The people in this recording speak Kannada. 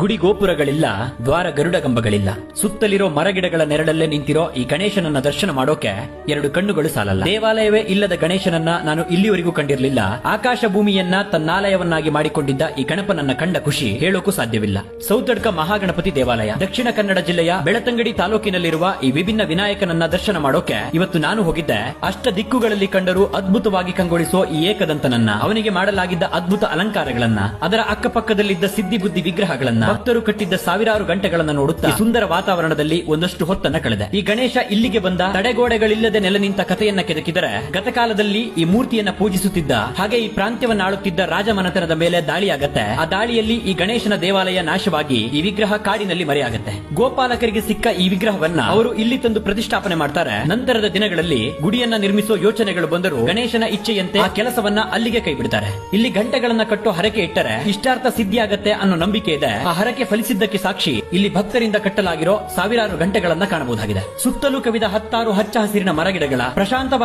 ಗುಡಿ ಗೋಪುರಗಳಿಲ್ಲ ದ್ವಾರ ಗರುಡ ಕಂಬಗಳಿಲ್ಲ ಸುತ್ತಲಿರೋ ಮರಗಿಡಗಳ ನೆರಳಲ್ಲೇ ನಿಂತಿರೋ ಈ ಗಣೇಶನನ್ನ ದರ್ಶನ ಮಾಡೋಕೆ ಎರಡು ಕಣ್ಣುಗಳು ಸಾಲಲ್ಲ. ದೇವಾಲಯವೇ ಇಲ್ಲದ ಗಣೇಶನನ್ನ ನಾನು ಇಲ್ಲಿವರೆಗೂ ಕಂಡಿರಲಿಲ್ಲ. ಆಕಾಶ ಭೂಮಿಯನ್ನ ತನ್ನಾಲಯವನ್ನಾಗಿ ಮಾಡಿಕೊಂಡಿದ್ದ ಈ ಗಣಪನನ್ನ ಕಂಡ ಖುಷಿ ಹೇಳೋಕು ಸಾಧ್ಯವಿಲ್ಲ. ಸೌತಡ್ಕ ಮಹಾಗಣಪತಿ ದೇವಾಲಯ. ದಕ್ಷಿಣ ಕನ್ನಡ ಜಿಲ್ಲೆಯ ಬೆಳತಂಗಡಿ ತಾಲೂಕಿನಲ್ಲಿರುವ ಈ ವಿಭಿನ್ನ ವಿನಾಯಕನನ್ನ ದರ್ಶನ ಮಾಡೋಕೆ ಇವತ್ತು ನಾನು ಹೋಗಿದ್ದೆ. ಅಷ್ಟ ದಿಕ್ಕುಗಳಲ್ಲಿ ಕಂಡರೂ ಅದ್ಭುತವಾಗಿ ಕಂಗೊಳಿಸುವ ಈ ಏಕದಂತನನ್ನ, ಅವನಿಗೆ ಮಾಡಲಾಗಿದ್ದ ಅದ್ಭುತ ಅಲಂಕಾರಗಳನ್ನ, ಅದರ ಅಕ್ಕಪಕ್ಕದಲ್ಲಿದ್ದ ಸಿದ್ಧಿ ಬುದ್ಧಿ ವಿಗ್ರಹಗಳನ್ನ ಭಕ್ತರು ಕಟ್ಟಿದ್ದ ಸಾವಿರಾರು ಗಂಟೆಗಳನ್ನು ನೋಡುತ್ತಾ ಸುಂದರ ವಾತಾವರಣದಲ್ಲಿ ಒಂದಷ್ಟು ಹೊತ್ತನ್ನ ಕಳೆದೆ. ಈ ಗಣೇಶ ಇಲ್ಲಿಗೆ ಬಂದ ತಡೆಗೋಡೆಗಳಿಲ್ಲದೆ ನೆಲೆ ನಿಂತ ಕಥೆಯನ್ನ ಕೆದಕಿದರೆ ಗತಕಾಲದಲ್ಲಿ ಈ ಮೂರ್ತಿಯನ್ನ ಪೂಜಿಸುತ್ತಿದ್ದ ಹಾಗೆ ಈ ಪ್ರಾಂತ್ಯವನ್ನ ಆಳುತ್ತಿದ್ದ ರಾಜಮನತನದ ಮೇಲೆ ದಾಳಿಯಾಗತ್ತೆ. ಆ ದಾಳಿಯಲ್ಲಿ ಈ ಗಣೇಶನ ದೇವಾಲಯ ನಾಶವಾಗಿ ಈ ವಿಗ್ರಹ ಕಾಡಿನಲ್ಲಿ ಮರೆಯಾಗತ್ತೆ. ಗೋಪಾಲಕರಿಗೆ ಸಿಕ್ಕ ಈ ವಿಗ್ರಹವನ್ನ ಅವರು ಇಲ್ಲಿ ತಂದು ಪ್ರತಿಷ್ಠಾಪನೆ ಮಾಡ್ತಾರೆ. ನಂತರದ ದಿನಗಳಲ್ಲಿ ಗುಡಿಯನ್ನ ನಿರ್ಮಿಸುವ ಯೋಚನೆಗಳು ಬಂದರೂ ಗಣೇಶನ ಇಚ್ಛೆಯಂತೆ ಆ ಕೆಲಸವನ್ನ ಅಲ್ಲಿಗೆ ಕೈಬಿಡ್ತಾರೆ. ಇಲ್ಲಿ ಗಂಟೆಗಳನ್ನ ಕಟ್ಟು ಹರಕೆ ಇಟ್ಟರೆ ಇಷ್ಟಾರ್ಥ ಸಿದ್ಧಿಯಾಗತ್ತೆ ಅನ್ನೋ ನಂಬಿಕೆ ಇದೆ. ಆ ಹರಕೆ ಫಲಿಸಿದ್ದಕ್ಕೆ ಸಾಕ್ಷಿ ಇಲ್ಲಿ ಭಕ್ತರಿಂದ ಕಟ್ಟಲಾಗಿರೋ ಸಾವಿರಾರು ಗಂಟೆಗಳನ್ನ ಕಾಣಬಹುದಾಗಿದೆ. ಸುತ್ತಲೂ ಕವಿದ ಹತ್ತಾರು ಹಚ್ಚ ಹಸಿರಿನ ಮರಗಿಡಗಳ ಪ್ರಶಾಂತವಾದ